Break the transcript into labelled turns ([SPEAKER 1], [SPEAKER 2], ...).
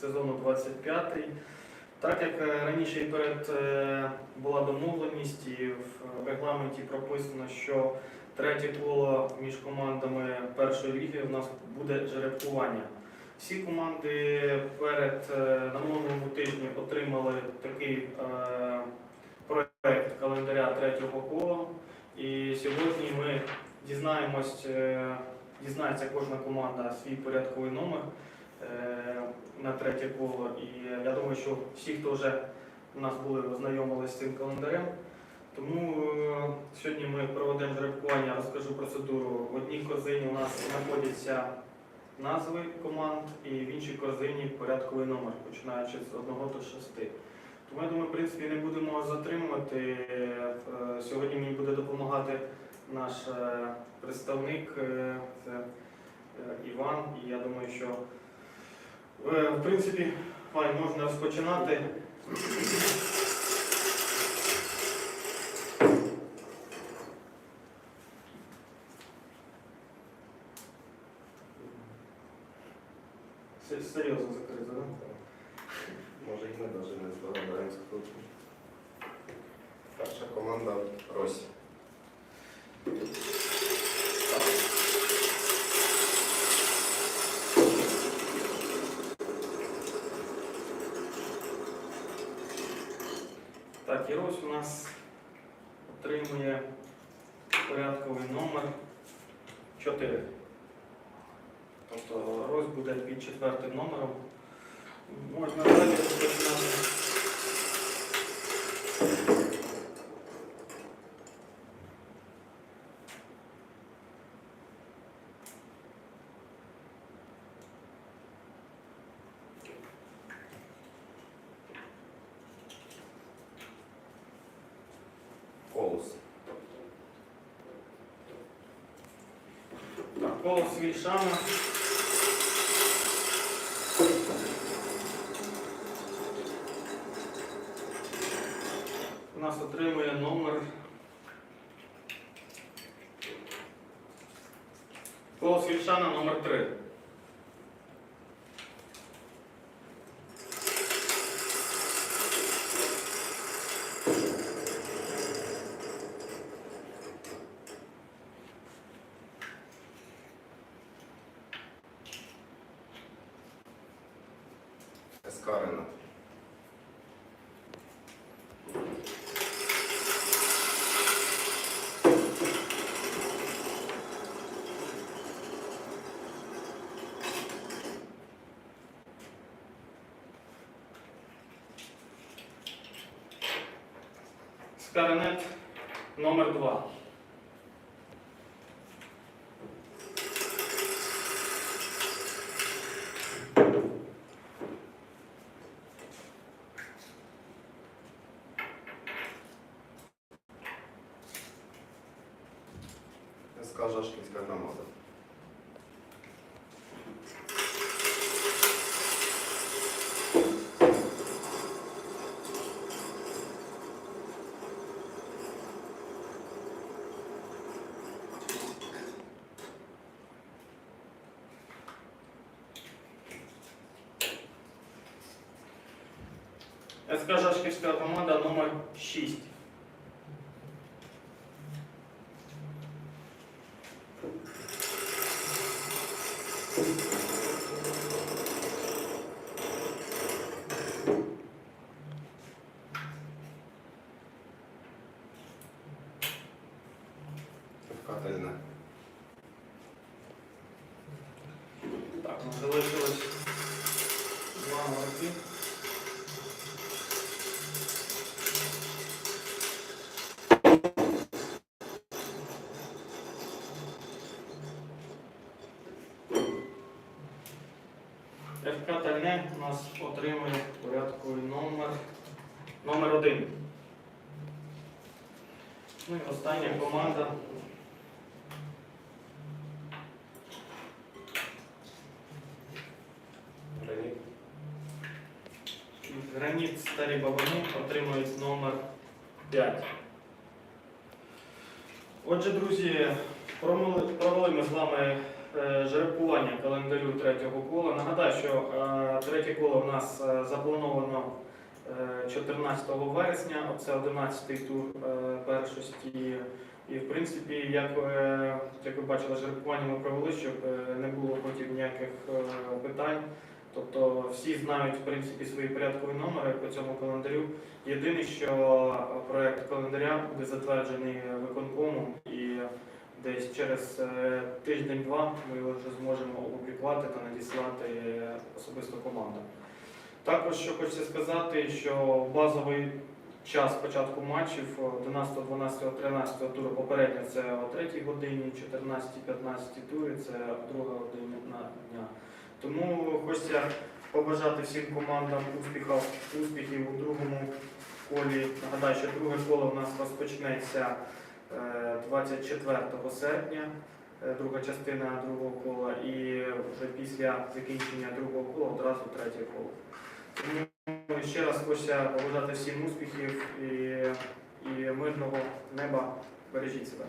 [SPEAKER 1] сезону 25. Так як е, раніше і перед е, була домовленість, і в регламенті прописано, що третє коло між командами першої ліги в нас буде жеребкування. Всі команди перед е, на минулому тижні отримали такий е, проект календаря третього кола. І сьогодні ми дізнаємось, е, дізнається кожна команда свій порядковий номер е, на третє коло. І я думаю, що всі, хто вже у нас були ознайомилися з цим календарем. Тому е, сьогодні ми проведемо жеребкування, розкажу процедуру. В одній корзині у нас знаходяться назви команд, і в іншій корзині порядковий номер, починаючи з 1 до 6. Тому я думаю, в принципі, не будемо затримувати. Е, Сьогодні мені буде допомагати наш е, представник, е, це е, Іван. І я думаю, що е, в принципі Вань, можна розпочинати. Серйозно закрито, так?
[SPEAKER 2] Може і ми навіть не здогадаємося хто. Перша команда Росі.
[SPEAKER 1] Так, і Рось у нас отримує порядковий номер 4. Тобто Рось буде під четвертим номером. Можна далі розпочинати.
[SPEAKER 2] Колос.
[SPEAKER 1] Так, колос Вільшана. У нас отримує номер. Колос Вільшана номер 3.
[SPEAKER 2] Ескарина.
[SPEAKER 1] Скаренет номер 2.
[SPEAKER 2] СК Жашківська громада.
[SPEAKER 1] СК Жашківська команда номер 6.
[SPEAKER 2] ФК
[SPEAKER 1] Тальне у нас отримує порядковий номер номер один. Ну і остання команда.
[SPEAKER 2] Граніт.
[SPEAKER 1] Граніт Старі Бабани отримують номер 5. Отже, друзі, провели ми з вами жеребкування календарю третього кола. Нагадаю, що е, третє коло в нас е, заплановано е, 14 вересня, це 11-й тур е, першості. І в принципі, як, е, як ви бачили, жеребкування ми провели, щоб е, не було потім ніяких е, питань. Тобто всі знають в принципі свої порядкові номери по цьому календарю. Єдине, що проект календаря буде затверджений виконкомом і десь через е, тиждень-два ми його вже зможемо опублікувати та надіслати особисто командам. Також що хочеться сказати, що базовий час початку матчів 11, 12, 13 туру попередньо це о 3 годині, 14, 15 тури це друга година дня. Тому хочеться побажати всім командам успіхів, успіхів у другому колі. Нагадаю, що друге коло у нас розпочнеться е, 24 серпня, е, друга частина другого кола, і вже після закінчення другого кола одразу третє коло. Тому ще раз хочеться побажати всім успіхів і, і мирного неба. Бережіть себе.